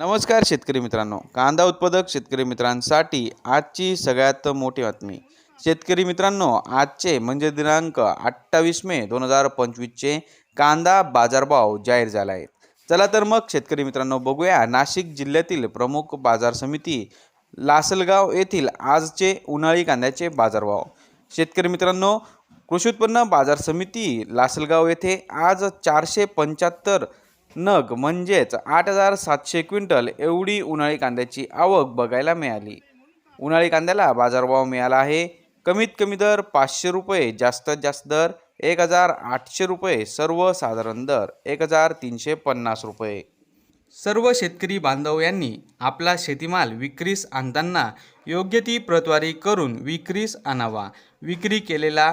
नमस्कार शेतकरी मित्रांनो. कांदा उत्पादक शेतकरी मित्रांसाठी आजची सगळ्यात मोठी बातमी. शेतकरी मित्रांनो आजचे म्हणजे दिनांक अठ्ठावीस मे दोन हजार पंचवीसचे कांदा बाजारभाव जाहीर झाला आहे चला तर मग शेतकरी मित्रांनो बघूया नाशिक जिल्ह्यातील प्रमुख बाजार समिती लासलगाव येथील आजचे उन्हाळी कांद्याचे बाजारभाव. शेतकरी मित्रांनो कृषी उत्पन्न बाजार समिती लासलगाव येथे आज चारशे पंच्याहत्तर नग म्हणजेच आठ हजार सातशे क्विंटल एवढी उन्हाळी कांद्याची आवक बघायला मिळाली. उन्हाळी कांद्याला बाजारभाव मिळाला आहे. कमीत कमी दर पाचशे रुपये जास्तीत जास्त दर एक हजार आठशे रुपये सर्वसाधारण दर एक हजार तीनशे पन्नास रुपये. सर्व शेतकरी बांधव यांनी आपला शेतीमाल विक्रीस आणताना योग्य ती प्रतवारी करून विक्रीस आणावा. विक्री केलेला